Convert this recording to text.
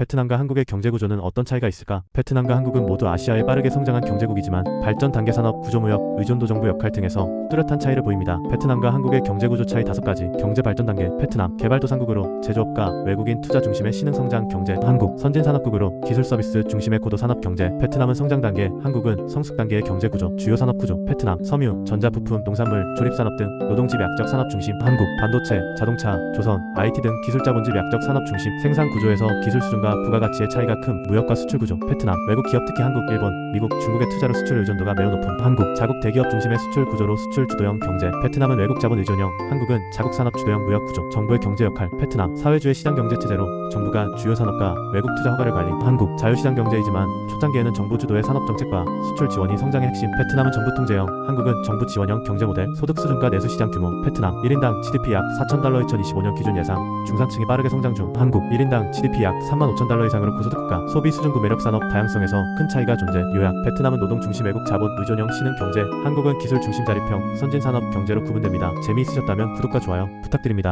베트남과 한국의 경제 구조는 어떤 차이가 있을까? 베트남과 한국은 모두 아시아의 빠르게 성장한 경제국이지만 발전 단계 산업, 구조무역, 의존도 정부 역할 등에서 뚜렷한 차이를 보입니다. 베트남과 한국의 경제 구조 차이 다섯 가지. 경제 발전 단계. 베트남 개발도상국으로 제조업가 외국인 투자 중심의 신흥 성장 경제. 한국 선진 산업국으로 기술 서비스 중심의 고도 산업 경제. 베트남은 성장 단계. 한국은 성숙 단계의 경제 구조. 주요 산업 구조. 베트남 섬유 전자 부품 농산물 조립 산업 등 노동집 약적 산업 중심. 한국 반도체 자동차 조선 IT 등 기술 자본집 약적 산업 중심. 생산 구조에서 기술 수준과 부가가치의 차이가 큰 무역과 수출 구조 베트남 외국 기업 특히 한국 일본 미국 중국의 투자로 수출 의존도가 매우 높은 한국 자국 대기업 중심의 수출 구조로 수출 주도형 경제 베트남은 외국 자본 의존형 한국은 자국 산업 주도형 무역 구조 정부의 경제 역할 베트남 사회주의 시장 경제 체제로 정부가 주요 산업과 외국 투자 허가를 관리 한국 자유시장 경제이지만 초단기에는 정부 주도의 산업 정책과 수출 지원이 성장의 핵심 베트남은 정부 통제형 한국은 정부 지원형 경제 모델 소득 수준과 내수 시장 규모 베트남 1인당 GDP 약 4,000달러 2025년 기준 예상 중산층이 빠르게 성장 중 한국 1인당 GDP 약 3만 5천 달러 이상으로 고소득 국가 소비 수준 구 매력 산업 다양성에서 큰 차이가 존재. 요약 베트남은 노동 중심 외국 자본 의존형 신흥 경제 한국은 기술 중심 자립형 선진 산업 경제로 구분됩니다. 재미있으셨다면 구독과 좋아요 부탁드립니다